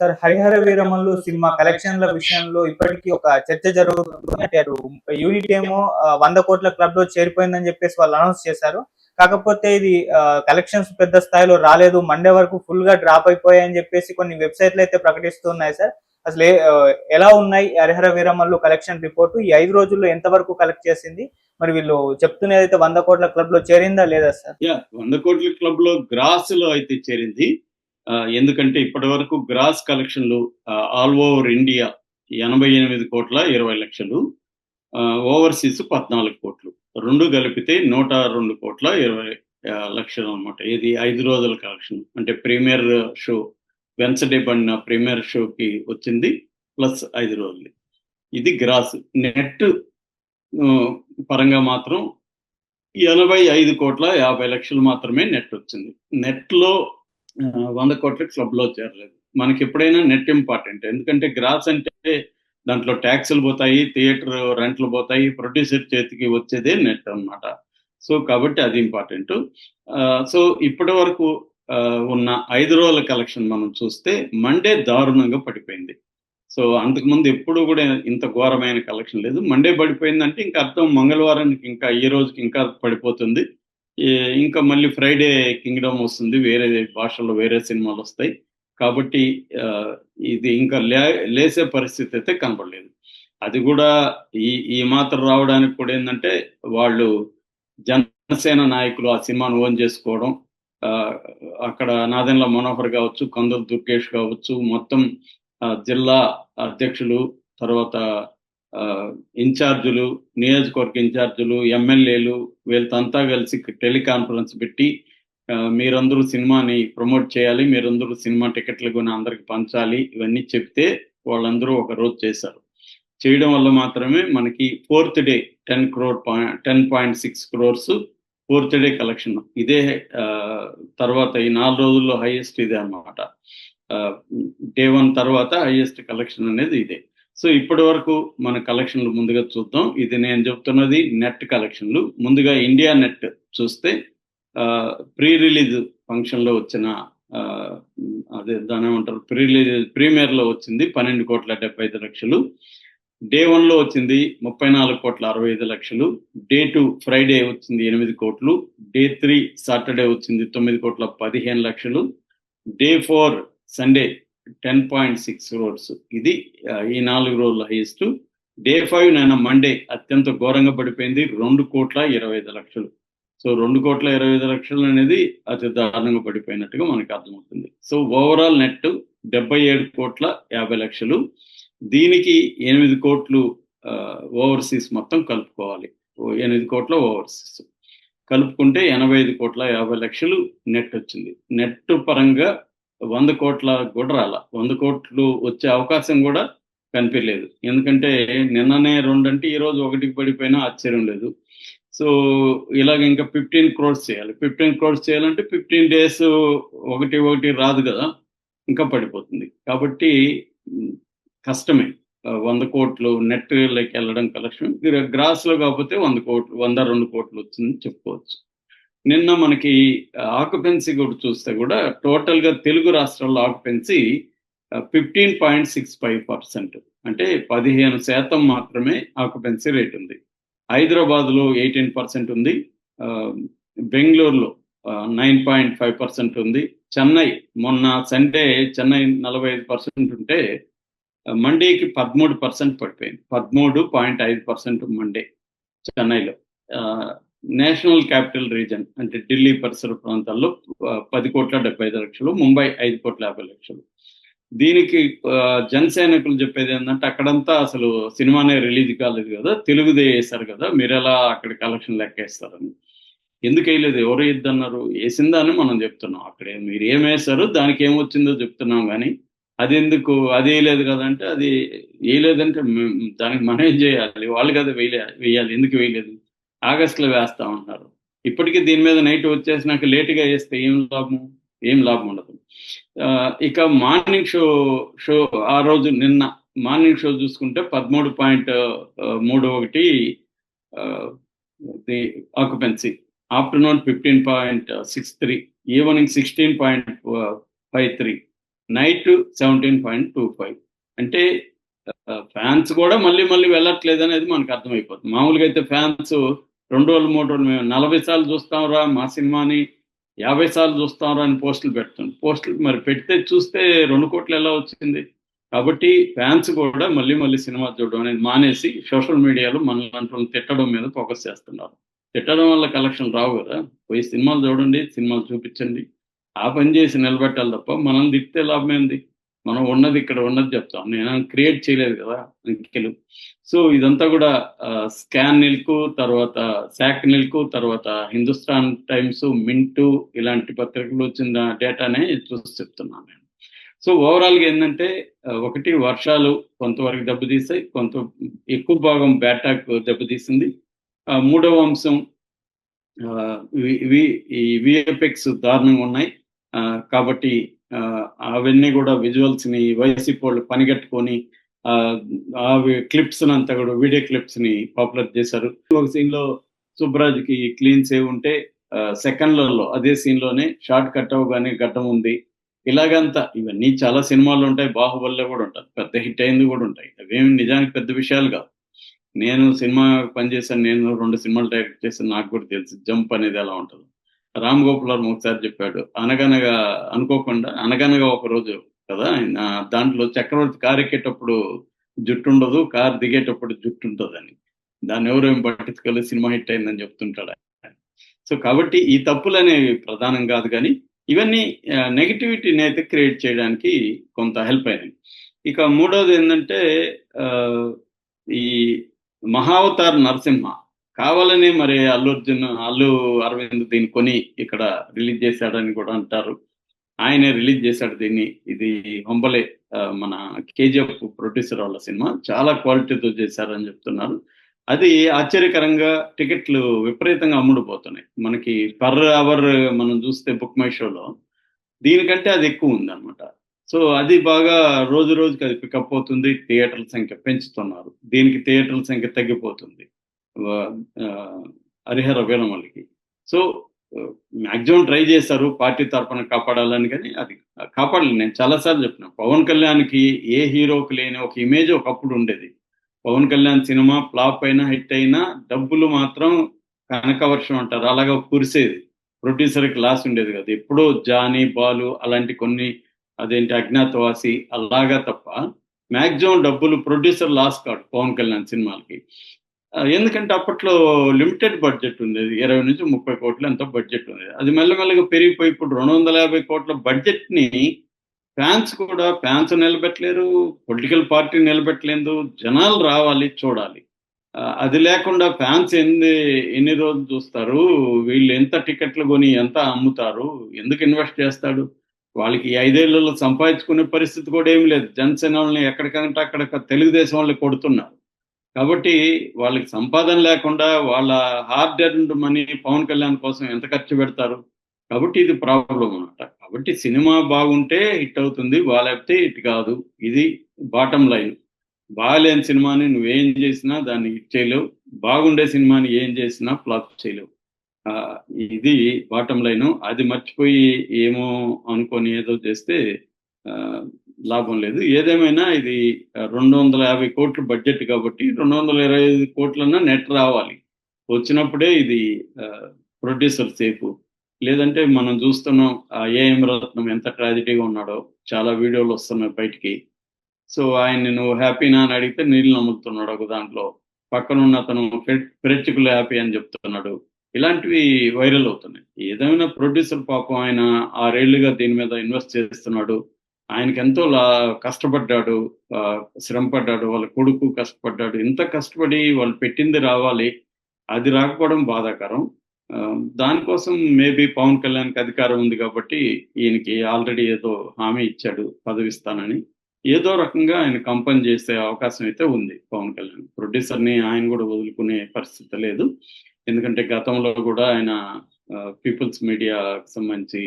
Sir Harihara Veeramallu cinema కలెక్షన్ల విషయంలో ఇప్పటికీ ఒక చర్చ జరుగుతుంది అంటే అటు యూనిట్ ఏమో వంద కోట్ల క్లబ్లో చేరిపోయిందని చెప్పేసి వాళ్ళు అనౌన్స్ చేశారు. కాకపోతే ఇది కలెక్షన్స్ పెద్ద స్థాయిలో రాలేదు. మండే వరకు ఫుల్గా డ్రాప్ అయిపోయాయని చెప్పేసి కొన్ని వెబ్సైట్లు అయితే ప్రకటిస్తున్నాయి సార్. అసలు ఎలా ఉన్నాయి హరిహర వీరమల్లు కలెక్షన్ రిపోర్టు ఈ ఐదు రోజుల్లో ఎంత వరకు కలెక్ట్ చేసింది? మరి వీళ్ళు చెప్తున్నది అయితే వంద కోట్ల క్లబ్లో చేరిందా లేదా సార్? వంద కోట్ల క్లబ్లో గ్రాస్లో అయితే చేరింది. ఎందుకంటే ఇప్పటి వరకు గ్రాస్ కలెక్షన్లు ఆల్ ఓవర్ ఇండియా ఎనభై ఎనిమిది కోట్ల ఇరవై లక్షలు ఓవర్సీస్ పద్నాలుగు కోట్లు. రెండు కలిపితే నూట రెండు కోట్ల ఇరవై లక్షలు అనమాట ఇది ఐదు రోజుల కలెక్షన్. అంటే ప్రీమియర్ షో వెన్స్డే పడిన ప్రీమియర్ షోకి వచ్చింది ప్లస్ ఐదు రోజులు ఇది గ్రాస్. నెట్ పరంగా మాత్రం ఎనభై ఐదు కోట్ల యాభై లక్షలు మాత్రమే నెట్ వచ్చింది. నెట్లో వంద కోట్ల క్లబ్లో చేరలేదు. మనకి ఎప్పుడైనా నెట్ ఇంపార్టెంట్. ఎందుకంటే గ్రాస్ అంటే దాంట్లో ట్యాక్సులు పోతాయి థియేటర్ రెంట్లు పోతాయి ప్రొడ్యూసర్ చేతికి వచ్చేదే నెట్ అన్నమాట. సో కాబట్టి అది ఇంపార్టెంట్. సో ఇప్పటి వరకు ఆ, ఉన్న ఐదు రోజుల కలెక్షన్ మనం చూస్తే మండే దారుణంగా పడిపోయింది. సో అంతకుముందు ఎప్పుడు కూడా ఇంత ఘోరమైన కలెక్షన్ లేదు. మండే పడిపోయిందంటే ఇంకా అర్థం మంగళవారానికి ఇంకా ఈ రోజుకి ఇంకా పడిపోతుంది. ఇంకా మళ్ళీ ఫ్రైడే కింగ్డమ్ వస్తుంది వేరే భాషల్లో వేరే సినిమాలు వస్తాయి. కాబట్టి ఆ, ఇది ఇంకా లే లేసే పరిస్థితి అయితే కనపడలేదు అది కూడా ఈ ఈ మాత్రం రావడానికి కూడా ఏంటంటే వాళ్ళు జనసేన నాయకులు ఆ సినిమాను ఓన్ చేసుకోవడం ఆ, అక్కడ నాదెండ్ల మనోహర్ కావచ్చు కందుల దుర్గేష్ కావచ్చు మొత్తం జిల్లా అధ్యక్షులు తర్వాత ఇన్ఛార్జులు నియోజకవర్గ ఇన్ఛార్జులు ఎమ్మెల్యేలు వీళ్ళతో కలిసి టెలికాన్ఫరెన్స్ పెట్టి మీరందరూ సినిమాని ప్రమోట్ చేయాలి మీరందరూ సినిమా టికెట్లు కొని అందరికి పంచాలి ఇవన్నీ చెప్తే వాళ్ళందరూ ఒక రోజు చేశారు. చేయడం వల్ల మాత్రమే మనకి fourth day ten crore point ten point six crores fourth day collection. ఇదే ఆ, తర్వాత ఈ నాలుగు రోజుల్లో హైయెస్ట్ ఇదే అన్నమాట. డే వన్ తర్వాత హైయెస్ట్ కలెక్షన్ అనేది ఇదే. సో ఇప్పటి వరకు మన కలెక్షన్లు ముందుగా చూద్దాం. ఇది నేను చెప్తున్నది నెట్ కలెక్షన్లు. ముందుగా ఇండియా నెట్ చూస్తే ప్రీ రిలీజ్ ఫంక్షన్లో వచ్చిన అదే దాని ఏమంటారు? ప్రీ రిలీజ్ ప్రీమియర్లో వచ్చింది పన్నెండు కోట్ల డెబ్బై ఐదు లక్షలు. డే వన్లో వచ్చింది ముప్పై నాలుగు కోట్ల అరవై ఐదు లక్షలు. డే టూ ఫ్రైడే వచ్చింది ఎనిమిది కోట్లు. డే త్రీ సాటర్డే వచ్చింది తొమ్మిది కోట్ల పదిహేను లక్షలు. Day four Sunday ten point six crores ఇది ఈ నాలుగు రోజుల హైయెస్ట్ డే ఫైవ్ నైనా మండే అత్యంత ఘోరంగా పడిపోయింది. రెండు కోట్ల ఇరవై ఐదు లక్షలు. సో రెండు కోట్ల ఇరవై ఐదు లక్షలు అనేది అతి దారుణంగా పడిపోయినట్టుగా మనకి అర్థమవుతుంది. సో ఓవరాల్ నెట్ డెబ్బై ఏడు కోట్ల యాభై లక్షలు. దీనికి ఎనిమిది కోట్లు ఓవర్సీస్ మొత్తం కలుపుకోవాలి. ఓ ఎనిమిది కోట్ల ఓవర్సీస్ కలుపుకుంటే ఎనభై ఐదు కోట్ల యాభై లక్షలు నెట్ వచ్చింది. నెట్ పరంగా వంద కోట్ల కూడా రాల వంద కోట్లు వచ్చే అవకాశం కూడా కనిపించలేదు. ఎందుకంటే నిన్ననే రెండు అంటే ఈ రోజు ఒకటికి పడిపోయినా ఆశ్చర్యం లేదు. సో ఇలాగ ఇంకా ఫిఫ్టీన్ క్రోర్స్ చేయాలి. ఫిఫ్టీన్ క్రోర్స్ చేయాలంటే ఫిఫ్టీన్ డేస్ ఒకటి ఒకటి రాదు కదా ఇంకా పడిపోతుంది. కాబట్టి కష్టమే. వంద కోట్లు నెట్ లైక్ వెళ్ళడం కలెక్షన్ గ్రాస్లో కాకపోతే వంద కోట్లు వంద రెండు కోట్లు వచ్చిందని చెప్పుకోవచ్చు. నిన్న మనకి ఆక్యుపెన్సీ కూడా చూస్తే కూడా టోటల్గా తెలుగు రాష్ట్రాల్లో occupancy fifteen point six five percent అంటే పదిహేను శాతం మాత్రమే ఆక్యుపెన్సీ రేట్ ఉంది. హైదరాబాద్లో ఎయిటీన్ పర్సెంట్ ఉంది. ఆ, బెంగళూరులో నైన్ పాయింట్ ఫైవ్ పర్సెంట్ ఉంది. చెన్నై మొన్న సండే చెన్నై నలభై ఐదు పర్సెంట్ ఉంటే మండేకి పదమూడు పర్సెంట్ పడిపోయింది. పదమూడు పాయింట్ ఐదు పర్సెంట్ మండే చెన్నైలో. ఆ, నేషనల్ క్యాపిటల్ రీజన్ అంటే ఢిల్లీ పరిసర ప్రాంతాల్లో పది కోట్ల డెబ్బై ఐదు లక్షలు ముంబై ఐదు కోట్ల యాభై లక్షలు. దీనికి జనసైనికులు చెప్పేది ఏంటంటే అక్కడంతా అసలు సినిమానే రిలీజ్ కాలేదు కదా తెలుగుదే వేశారు కదా మీరు ఎలా అక్కడ కలెక్షన్ లెక్కేస్తారని ఎందుకు వేయలేదు? ఎవరు వేయద్దన్నారు వేసిందా అని మనం చెప్తున్నాం. అక్కడ మీరు ఏం వేశారు? దానికి ఏమొచ్చిందో చెప్తున్నాం కానీ అది ఎందుకు? అది వేయలేదు కదంటే అది వేయలేదంటే దానికి మనం ఏం చేయాలి? వాళ్ళు కదా వేయలే వేయాలి. ఎందుకు వేయలేదు? ఆగస్టులో ఉంటారు. ఇప్పటికీ దీని మీద నైట్ వచ్చేసినాక లేటుగా వేస్తే ఏం లాభం ఏం లాభం ఉండదు. ఇక మార్నింగ్ షో షో ఆ రోజు నిన్న మార్నింగ్ షో చూసుకుంటే పదమూడు పాయింట్ మూడు ఒకటి occupancy. Afternoon fifteen point six three evening sixteen point five three night seventeen point two five. అంటే ఫ్యాన్స్ కూడా మళ్ళీ మళ్ళీ వెళ్ళట్లేదు అనేది మనకు అర్థమైపోతుంది. మామూలుగా అయితే ఫ్యాన్స్ రెండు రోజులు మూడు రోజులు మేము నలభై సార్లు చూస్తాంరా మా సినిమాని యాభై సార్లు చూస్తాంరా అని పోస్టులు పెడుతుంది పోస్టులు మరి పెడితే చూస్తే రెండు కోట్లు ఎలా వచ్చింది? కాబట్టి ఫ్యాన్స్ కూడా మళ్ళీ మళ్ళీ సినిమా చూడడం అనేది మానేసి సోషల్ మీడియాలో మన తిట్టడం మీద ఫోకస్ చేస్తున్నారు. తిట్టడం వల్ల కలెక్షన్ రావు కదా. పోయి సినిమాలు చూడండి సినిమాలు చూపించండి. ఆ పని చేసి నిలబెట్టాలి తప్ప మనం తిట్టే లాభం ఏంది? మనం ఉన్నది ఇక్కడ ఉన్నది చెప్తాం. నేను క్రియేట్ చేయలేదు కదా అంకెలు సో ఇదంతా కూడా స్కాన్ నిల్కు తర్వాత శాక్ నిల్కు తర్వాత హిందుస్థాన్ టైమ్స్ మింటు ఇలాంటి పత్రికలు వచ్చిన డేటానే చూసి చెప్తున్నాను నేను. సో ఓవరాల్గా ఏంటంటే ఒకటి వర్షాలు కొంతవరకు దెబ్బతీసాయి కొంత ఎక్కువ భాగం బ్యాటాక్ దెబ్బతీసింది. మూడవ అంశం ఇవి ఈ విఎఫ్ఎక్స్ దారుణంగా ఉన్నాయి. కాబట్టి అవన్నీ కూడా విజువల్స్ని వైసీపీ వాళ్ళు పనిగట్టుకొని ఆ క్లిప్స్ అంతా కూడా వీడియో క్లిప్స్ని పాపులర్ చేశారు. ఒక సీన్లో సుబ్రాజ్కి క్లీన్ సేవ్ ఉంటే సెకండ్లలో అదే సీన్లోనే షార్ట్ కట్ అవగానే గడ్డం ఉంది. ఇలాగంతా ఇవన్నీ చాలా సినిమాలు ఉంటాయి బాహుబలిలో కూడా ఉంటాయి పెద్ద హిట్ అయింది కూడా ఉంటాయి. అవేమి నిజానికి పెద్ద విషయాలు కాదు నేను సినిమా పనిచేశాను నేను రెండు సినిమాలు డైరెక్ట్ చేశాను నాకు కూడా తెలుసు జంప్ అనేది ఎలా ఉంటుంది. రామ్ గోపాల్ వర్మ ఒకసారి చెప్పాడు. అనగనగా అనుకోకుండా అనగనగా ఒక రోజు కదా దాంట్లో చక్రవర్తి కారు ఎక్కేటప్పుడు జుట్టు ఉండదు కారు దిగేటప్పుడు జుట్టు ఉంటుందని. దాన్ని ఎవరు ఏం పట్టించుకోలేదు సినిమా హిట్ అయిందని చెప్తుంటాడు సో కాబట్టి ఈ తప్పులు అనేవి ప్రధానం కాదు కానీ ఇవన్నీ నెగిటివిటీని అయితే క్రియేట్ చేయడానికి కొంత హెల్ప్ అయినాయి. ఇక మూడోది ఏంటంటే ఈ మహావతార్ నరసింహ కావాలని మరి అల్లు అర్జున్ అల్లు అరవింద్ దీన్ని కొని ఇక్కడ రిలీజ్ చేశాడని కూడా అంటారు. ఆయనే రిలీజ్ చేశాడు దీన్ని. ఇది హొంబలే మన కేజీఎఫ్ ప్రొడ్యూసర్ వాళ్ళ సినిమా. చాలా క్వాలిటీతో చేశారని చెప్తున్నారు. అది ఆశ్చర్యకరంగా టికెట్లు విపరీతంగా అమ్ముడుపోతున్నాయి. మనకి పర్ అవర్ మనం చూస్తే బుక్ మై షోలో దీనికంటే అది ఎక్కువ ఉంది సో అది బాగా రోజు రోజుకి అది పికప్ అవుతుంది. థియేటర్ల సంఖ్య పెంచుతున్నారు. దీనికి థియేటర్ల సంఖ్య తగ్గిపోతుంది. హరిహర వీరమల్లికి సో మ్యాక్సిమం ట్రై చేశారు పార్టీ తరఫున కాపాడాలని కానీ అది కాపాడలేదు. నేను చాలాసార్లు చెప్పిన పవన్ కళ్యాణ్కి ఏ హీరోకి లేని ఒక ఇమేజ్ ఒకప్పుడు ఉండేది. పవన్ కళ్యాణ్ సినిమా ఫ్లాప్ అయినా హిట్ అయినా డబ్బులు మాత్రం కనకవర్షం అంటారు. అలాగా కురిసేది. ప్రొడ్యూసర్కి లాస్ ఉండేది కదా. ఎప్పుడో జానీ బాలు అలాంటి కొన్ని అదేంటి అజ్ఞాతవాసి అలాగా తప్ప మ్యాక్సిమం డబ్బులు ప్రొడ్యూసర్ లాస్ కాదు పవన్ కళ్యాణ్ సినిమాలకి. ఎందుకంటే అప్పట్లో లిమిటెడ్ బడ్జెట్ ఉండేది. ఇరవై నుంచి ముప్పై కోట్లు ఎంత బడ్జెట్ ఉండేది. అది మెల్లమెల్లగా పెరిగిపోయి ఇప్పుడు రెండు వందల యాభై కోట్ల బడ్జెట్ని ఫ్యాన్స్ కూడా ఫ్యాన్స్ నిలబెట్టలేరు పొలిటికల్ పార్టీ నిలబెట్టలేదు జనాలు రావాలి చూడాలి. అది లేకుండా ఫ్యాన్స్ ఎన్ని ఎన్ని రోజులు చూస్తారు? వీళ్ళు ఎంత టికెట్లు కొని ఎంత అమ్ముతారు? ఎందుకు ఇన్వెస్ట్ చేస్తాడు? వాళ్ళకి ఐదేళ్ళలో సంపాదించుకునే పరిస్థితి కూడా ఏమి లేదు. జనసేన వాళ్ళని ఎక్కడికంటే అక్కడ తెలుగుదేశం వాళ్ళని కొడుతున్నారు. కాబట్టి వాళ్ళకి సంపాదన లేకుండా వాళ్ళ hard earned money Pawan Kalyan కోసం ఎంత ఖర్చు పెడతారు? కాబట్టి ఇది ప్రాబ్లం అనమాట కాబట్టి సినిమా బాగుంటే హిట్ అవుతుంది బాగాలేకపోతే హిట్ కాదు. ఇది బాటం లైన్. బాగాలేని సినిమాని నువ్వేం చేసినా దాన్ని హిట్ చేయలేవు. బాగుండే సినిమాని ఏం చేసినా ఫ్లాప్ చేయలేవు. ఇది బాటం లైన్. అది మర్చిపోయి ఏమో అనుకొని ఏదో చేస్తే లాభం లేదు. ఏదేమైనా ఇది రెండు వందల యాభై కోట్ల బడ్జెట్ కాబట్టి రెండు వందల ఇరవై ఐదు కోట్లన్నా నెట్ రావాలి. వచ్చినప్పుడే ఇది ప్రొడ్యూసర్ సేఫ్. లేదంటే మనం చూస్తున్నాం ఆ ఏఎం రత్నం ఎంత ట్రాజిడీగా ఉన్నాడో. చాలా వీడియోలు వస్తున్నాయి బయటికి. సో ఆయన్ని నువ్వు హ్యాపీనా అని అడిగితే నీళ్ళు నమ్ముతున్నాడు ఒక దాంట్లో. పక్కనున్న అతను ప్రేక్షకులు హ్యాపీ అని చెప్తున్నాడు. ఇలాంటివి వైరల్ అవుతున్నాయి. ఏదైనా ప్రొడ్యూసర్ పాపం ఆయన ఆరేళ్ళుగా దీని మీద ఇన్వెస్ట్ చేస్తున్నాడు. ఆయనకి ఎంతో లా కష్టపడ్డాడు శ్రమ పడ్డాడు వాళ్ళ కొడుకు కష్టపడ్డాడు. ఇంత కష్టపడి వాళ్ళు పెట్టింది రావాలి అది రాకపోవడం బాధాకరం. దానికోసం మేబీ పవన్ కళ్యాణ్కి అధికారం ఉంది కాబట్టి ఈయనకి ఆల్రెడీ ఏదో హామీ ఇచ్చాడు పదవిస్తానని ఏదో రకంగా ఆయన కంపెనీ చేసే అవకాశం అయితే ఉంది పవన్ కళ్యాణ్. ప్రొడ్యూసర్ని ఆయన కూడా వదులుకునే పరిస్థితి లేదు. ఎందుకంటే గతంలో కూడా ఆయన పీపుల్స్ మీడియాకి సంబంధించి